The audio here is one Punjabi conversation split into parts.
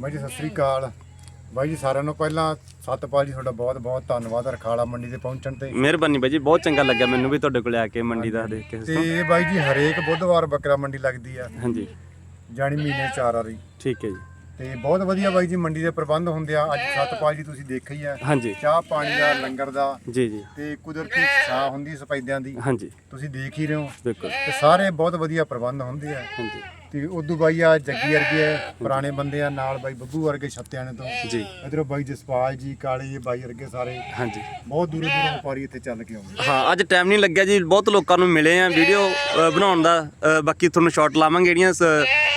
ਬਾਈ ਜੀ ਸਤਿ ਸ੍ਰੀ ਅਕਾਲ। ਬਾਈ ਜੀ ਸਾਰਿਆਂ ਨੂੰ ਪਹਿਲਾਂ ਸਤਪਾਲ ਜੀ ਤੁਹਾਡਾ ਬਹੁਤ ਬਹੁਤ ਧੰਨਵਾਦ ਰਖਾਲਾ ਮੰਡੀ ਤੇ ਪਹੁੰਚਣ ਤੇ। ਮਿਹਰਬਾਨੀ ਬਾਈ ਜੀ ਬਹੁਤ ਚੰਗਾ ਲੱਗਿਆ ਮੈਨੂੰ ਵੀ ਤੁਹਾਡੇ ਕੋਲ ਆ ਕੇ ਮੰਡੀ ਦਾ ਦੇਖ ਕੇ ਤੇ। ਬਾਈ ਜੀ ਹਰੇਕ ਬੁੱਧਵਾਰ ਬੱਕਰਾ ਮੰਡੀ ਲੱਗਦੀ ਆ। ਹਾਂਜੀ। ਜਾਣੀ ਮਹੀਨੇ ਚਾਰ ਵਾਰੀ। ਠੀਕ ਹੈ ਜੀ। ਤੇ ਬਹੁਤ ਵਧੀਆ ਬਾਈ ਜੀ ਮੰਡੀ ਦੇ ਪ੍ਰਬੰਧ ਹੁੰਦੇ ਆ। ਅੱਜ ਸਤਪਾਲ ਜੀ ਤੁਸੀਂ ਦੇਖਿਆ ਹੀ ਆ। ਹਾਂਜੀ। ਚਾਹ ਪਾਣੀ ਦਾ ਲੰਗਰ ਦਾ ਜੀ ਜੀ। ਤੇ ਕੁਦਰਤੀ ਛਾਂ ਹੁੰਦੀ ਸਫੈਦਿਆਂ ਦੀ। ਹਾਂਜੀ। ਤੁਸੀਂ ਦੇਖ ਹੀ ਰਹੇ ਹੋ। ਬਿਲਕੁਲ। ਤੇ ਸਾਰੇ ਬਹੁਤ ਵਧੀਆ ਪ੍ਰਬੰਧ ਹੁੰਦੇ ਆ। ਹਾਂਜੀ। ਤੇ ਉਦੋਂ ਬਾਈ ਆ ਜੱਗੀ ਵਰਗੇ ਆ, ਪੁਰਾਣੇ ਬੰਦੇ ਆ ਨਾਲ ਬਾਈ ਬੱਬੂ ਵਰਗੇ ਛੱਤਿਆਂ ਨੇ ਤੋਂ। ਜੀ। ਇਧਰੋਂ ਬਾਈ ਜਸਪਾਲ ਜੀ ਕਾਲੇ ਜੀ ਬਾਈ ਵਰਗੇ ਸਾਰੇ। ਹਾਂਜੀ। ਬਹੁਤ ਦੂਰੋਂ ਦੂਰੋਂ ਵਪਾਰੀ ਇੱਥੇ ਚੱਲ ਕੇ ਆਉਂਦੇ ਹਾਂ ਅੱਜ ਟਾਈਮ ਨਹੀਂ ਲੱਗਿਆ ਜੀ ਬਹੁਤ ਲੋਕਾਂ ਨੂੰ ਮਿਲੇ ਆ ਵੀਡੀਓ ਬਣਾਉਣ ਦਾ। ਅ, ਬਾਕੀ ਤੁਹਾਨੂੰ ਸ਼ਾਰਟ ਲਾਵਾਂਗੇ ਜਿਹੜੀਆਂ ਸ-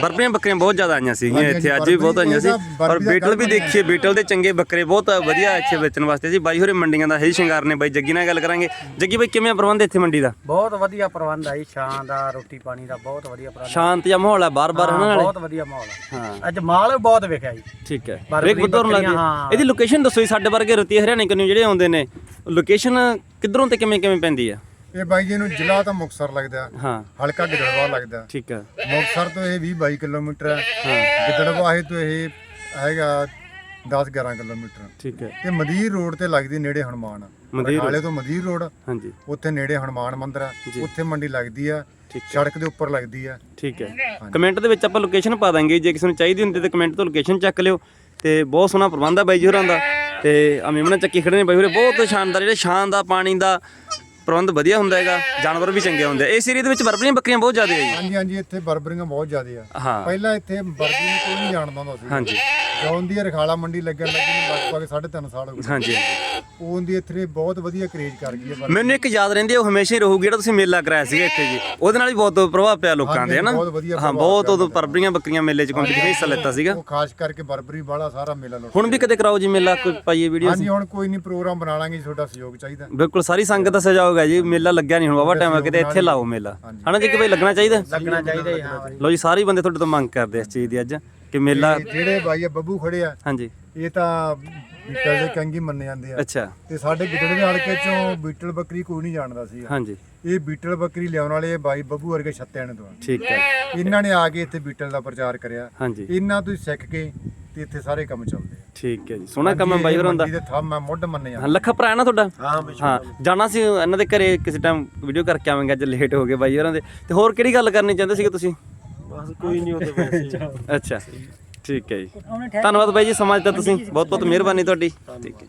ਬਰਬਰੀਆਂ ਬੱਕਰੀਆਂ ਬਹੁਤ ਜ਼ਿਆਦਾ ਆਈਆਂ ਸੀਗੀਆਂ ਹਾਂਜੀ, ਇੱਥੇ ਅੱਜ ਵੀ ਬਹੁਤ ਆਈਆਂ ਸੀ। ਬਰਬਰੀ ਦਾ ਔਰ ਬੀਟਲ ਵੀ ਦੇਖੀਏ ਬੀਟਲ ਦੇ ਚੰਗੇ ਬੱਕਰੇ ਬਹੁਤ ਵਧੀਆ ਇੱਥੇ ਵੇਚਣ ਵਾਸਤੇ ਜੀ। ਬਾਈ ਹੋਰੇ ਮੰਡੀਆਂ ਦਾ ਹੈ ਸ਼ਿੰਗਾਰ ਨੇ ਬਾਈ ਜੱਗੀ ਨਾਲ ਗੱਲ ਕਰਾਂਗੇ। ਜੱਗੀ ਬਾਈ ਕਿਵੇਂ ਆ ਪ੍ਰਬੰਧ ਇੱਥੇ ਮੰਡੀ ਦਾ? ਬਹੁਤ ਵਧੀਆ ਪ੍ਰਬੰਧ ਆ ਜੀ ਛਾਂ ਦਾ ਰੋਟੀ ਪਾਣੀ ਦਾ ਬਹੁਤ ਵਧੀਆ ਪ੍ਰਬੰਧ ਸ਼ਾਂਤ ਜਿਹਾ ਮਾਹੌਲ ਹੈ ਬਾਰ-ਬਾਰ ਹਨਾ ਨਾਲੇ? ਬਹੁਤ ਵਧੀਆ ਮਾਹੌਲ ਆ। ਹਾਂ। ਅੱਜ ਮਾਲ ਵੀ ਬਹੁਤ ਵਿਕਿਆ ਜੀ। ਠੀਕ ਹੈ। ਬਰਬਰੀ ਹਰੇਕ ਬੁੱਧਵਾਰ ਨੂੰ ਲੱਗਦੀ ਹੈ ਬੱਕਰੀਆਂ, ਹਾਂ। ਇਹਦੀ ਲੋਕੇਸ਼ਨ ਦੱਸੋ ਜੀ ਸਾਡੇ ਵਰਗੇ ਰਤੀ ਹਰਿਆਣੇ ਕੰਨੂ ਜਿਹੜੇ ਆਉਂਦੇ ਨੇ। ਲੋਕੇਸ਼ਨ ਕਿੱਧਰੋਂ ਤੇ ਕਿਵੇਂ ਕਿਵੇਂ ਪੈਂਦੀ ਆ? ਇਹ ਬਾਈ ਜੀ ਨੂੰ ਜ਼ਿਲ੍ਹਾ ਤਾਂ ਮੁਕਤਸਰ ਲੱਗਦਾ। ਹਾਂ। ਹਲਕਾ ਗਿੱਦੜਵਾ ਲੱਗਦਾ। ਠੀਕ ਹੈ। ਮੁਕਤਸਰ ਤੋਂ ਇਹ 20 22 ਕਿਲੋਮੀਟਰ ਹੈ। ਹਾਂ। ਗਿੱਦੜਵਾਹੇ ਤੋਂ ਇਹ ਹੈਗਾ 10 11 ਕਿਲੋਮੀਟਰ। ਠੀਕ ਹੈ। ਤੇ ਮਦੀਰ ਰੋਡ ਤੇ ਲੱਗਦੀ ਨੇੜੇ ਹਨੂਮਾਨ। ਮਦੀਰ ਹਾਲੇ ਤੋਂ ਮਦੀਰ ਰੋਡ। ਹਾਂਜੀ। ਉੱਥੇ ਨੇੜੇ ਹਨੂਮਾਨ ਮੰਦਿਰ ਆ। ਉੱਥੇ ਮੰਡੀ ਲੱਗਦੀ ਆ। ਠੀਕ ਸੜਕ ਦੇ ਉੱਪਰ ਲੱਗਦੀ ਆ। ਠੀਕ ਹੈ। ਕਮੈਂਟ ਦੇ ਵਿੱਚ ਆਪਾਂ ਲੋਕੇਸ਼ਨ ਪਾ ਦਾਂਗੇ। ਜੇ ਕਿਸੇ ਨੂੰ ਚਾਹੀਦੀ ਹੁੰਦੀ ਤੇ ਕਮੈਂਟ ਤੋਂ ਲੋਕੇਸ਼ਨ ਚੱਕ ਲਿਓ। ਤੇ ਬਹੁਤ ਸੋਹਣਾ ਪ੍ਰਬੰਧ ਆ ਬਾਈ ਜੀ ਹੋਰਾਂ ਦਾ। ਤੇ ਆ ਮੇਮਣਾ ਚੱਕੀ ਖੜੇ ਨੇ ਬਾਈ ਹੋਰੇ। ਬਹੁਤ ਸ਼ਾਨਦਾਰ ਜਿਹੜੇ ਸ਼ਾਨ ਦਾ ਪਾਣੀ ਦਾ ਪ੍ਰਬੰਧ ਵਧੀਆ ਹੁੰਦਾ ਹੈਗਾ। ਜਾਨਵਰ ਵੀ ਚੰਗੇ ਹੁੰਦੇ ਆ। ਇਸ ਏਰੀਆ ਦੇ ਵਿੱਚ ਬਰਬਰੀਆਂ ਬੱਕਰੀਆਂ ਬਹੁਤ ਜ਼ਿਆਦਾ ਹੈ ਜੀ। ਹਾਂਜੀ ਹਾਂਜੀ ਇੱਥੇ ਬਰਬਰੀਆਂ ਬਹੁਤ ਜ਼ਿਆਦੇ ਆ। ਹਾਂ। ਪਹਿਲਾਂ ਇੱਥੇ ਬਰਬਰੀ ਨੂੰ ਕੋਈ ਨਹੀਂ ਜਾਣਦਾ ਹੁੰਦਾ ਸੀ। ਹਾਂਜੀ। ਜੌਨ ਦੀ ਰਖਾਲਾ ਮੰਡੀ ਲੱਗਣ ਲੱਗੀ। ਲਗਭਗ 3.5 ਸਾਲ ਹੋ ਗਏ। ਹਾਂਜੀ ਹਾਂਜੀ। ਉਹ ਦੀ ਇੱਥੇ ਬਹੁਤ ਵਧੀਆ ਕਰੇਜ ਕਰ ਗਈ ਹੈ ਮੈਨੂੰ ਇੱਕ ਯਾਦ ਰਹਿੰਦੀ ਹੈ ਉਹ ਹਮੇਸ਼ਾ ਹੀ ਰਹੂਗੀ ਜਿਹੜਾ ਤੁਸੀਂ ਮੇਲਾ ਕਰਾਇਆ ਸੀਗਾ ਇੱਥੇ ਜੀ। ਉਹਦੇ ਨਾਲ ਵੀ ਬਹੁਤ ਪ੍ਰਭਾਵ ਪਿਆ ਲੋਕਾਂ ਦੇ ਹਨਾ? ਬਹੁਤ ਵਧੀਆ ਹਾਂ ਬਹੁਤ ਉਦੋਂ ਬਰਬਰੀਆਂ ਬੱਕਰੀਆਂ ਮੇਲੇ 'ਚ ਕੰਪੀਟੀਸ਼ਨ ਹਿੱਸਾ ਲੈਤਾ ਸੀਗਾ। ਉਹ ਖਾਸ ਕਰਕੇ ਬਰਬਰੀ ਵਾਲਾ ਸਾਰਾ ਮੇਲਾ ਲੁੱਟ ਹੁਣ ਵੀ ਕਦੇ ਕਰਾਓ ਜੀ ਮੇਲਾ ਕੋਈ ਪਾਈਏ ਵੀਡੀਓ ਹਾਂਜੀ ਹੁਣ ਕੋਈ ਨਹੀਂ ਪ੍ਰੋਗਰਾਮ ਬਣਾ ਲਾਂਗੇ ਤੁਹਾਡਾ ਸਹਿਯੋਗ ਚਾਹੀਦਾ। ਬਿਲਕੁਲ ਸਾਰੀ ਸੰਗਤ ਦਾ ਸਹਿਯੋਗ ਹੈ ਜੀ ਮੇਲਾ ਲੱਗਿਆ ਨਹੀਂ ਹੁਣ ਬਾਬਾ ਟਾਈਮ ਕਿਤੇ ਇੱਥੇ ਲਾਓ ਮੇਲਾ। ਹਨਾ ਜੀ ਕਿ ਭਾਈ ਲੱਗਣਾ ਚਾਹੀਦਾ? ਲੱਗਣਾ ਚਾਹੀਦਾ ਹਾਂ। ਲੋ ਜੀ ਸਾਰੇ ਬੰਦੇ ਤੁਹਾਡੇ ਤੋਂ ਮੰਗ ਕਰਦੇ ਇਸ ਚੀਜ਼ ਦੀ ਅੱਜ ਕਿ ਮੇਲਾ ਜਿਹੜੇ ਬਾਈ ਆ ਬੱਬੂ ਖੜੇ ਆ ਹਾਂਜੀ। ਇਹ ਤਾਂ ਬੀਟਲ ਦੇ ਕੰਗੀ ਮੰਨੇ ਜਾਂਦੇ ਆ। ਅੱਛਾ। ਤੇ ਸਾਡੇ ਗਿੱਦੜਵੇ ਹਲਕੇ ਚੋਂ ਬੀਟਲ ਬੱਕਰੀ ਕੋਈ ਨਹੀਂ ਜਾਣਦਾ ਸੀ। ਹਾਂਜੀ। ਇਹ ਬੀਟਲ ਬੱਕਰੀ ਲਿਆਉਣ ਵਾਲੇ ਬਾਈ ਬੱਬੂ ਵਰਗੇ ਛੱਤਿਆਂ ਨੇ ਤੋਂ ਠੀਕ ਹੈ। ਇਹਨਾਂ ਨੇ ਆ ਕੇ ਇੱਥੇ ਬੀਟਲ ਦਾ ਪ੍ਰਚਾਰ ਕਰਿਆ। ਹਾਂਜੀ। ਇਹਨਾਂ ਤੋਂ ਹੀ ਸਿੱਖ ਕੇ ਤੇ ਇੱਥੇ ਸਾਰੇ ਕੰਮ ਚੱਲਦੇ ਆ। ਠੀਕ ਹੈ ਜੀ। ਸੋਹਣਾ ਕੰਮ ਹੈ ਬਾਈ ਹੋਰਾਂ ਦਾ। ਮੰਡੀ ਦੇ ਥੰਮ ਆ ਮੁੱਢ ਮੰਨੇ ਹਾਂ ਲੱਖਾ ਭਰਾ ਹੈ ਨਾ ਤੁਹਾਡਾ? ਹਾਂ ਜਾਣਾ ਸੀ ਇਹਨਾਂ ਦੇ ਘਰੇ ਕਿਸੇ ਟਾਈਮ ਵੀਡੀਓ ਕਰਕੇ ਆਵਾਂਗੇ ਅੱਜ ਲੇਟ ਹੋ ਗਏ ਬਾਈ ਹੋਰਾਂ ਦੇ। ਤੇ ਹੋਰ ਕਿਹੜੀ ਗੱਲ ਕਰਨੀ ਚਾਹੁੰਦੇ ਸੀਗੇ ਤੁਸੀਂ? ਬਸ ਕੋਈ ਨਹੀਂ ਉਹਦੇ ਵੈਸੇ ਅੱਛਾ। ਠੀਕ ਹੈ ਜੀ। ਧੰਨਵਾਦ ਬਾਈ ਜੀ ਸਮਾਜ ਦਾ ਤੁਸੀਂ ਬਹੁਤ ਬਹੁਤ ਮਿਹਰਬਾਨੀ ਤੁਹਾਡੀ। ਠੀਕ ਹੈ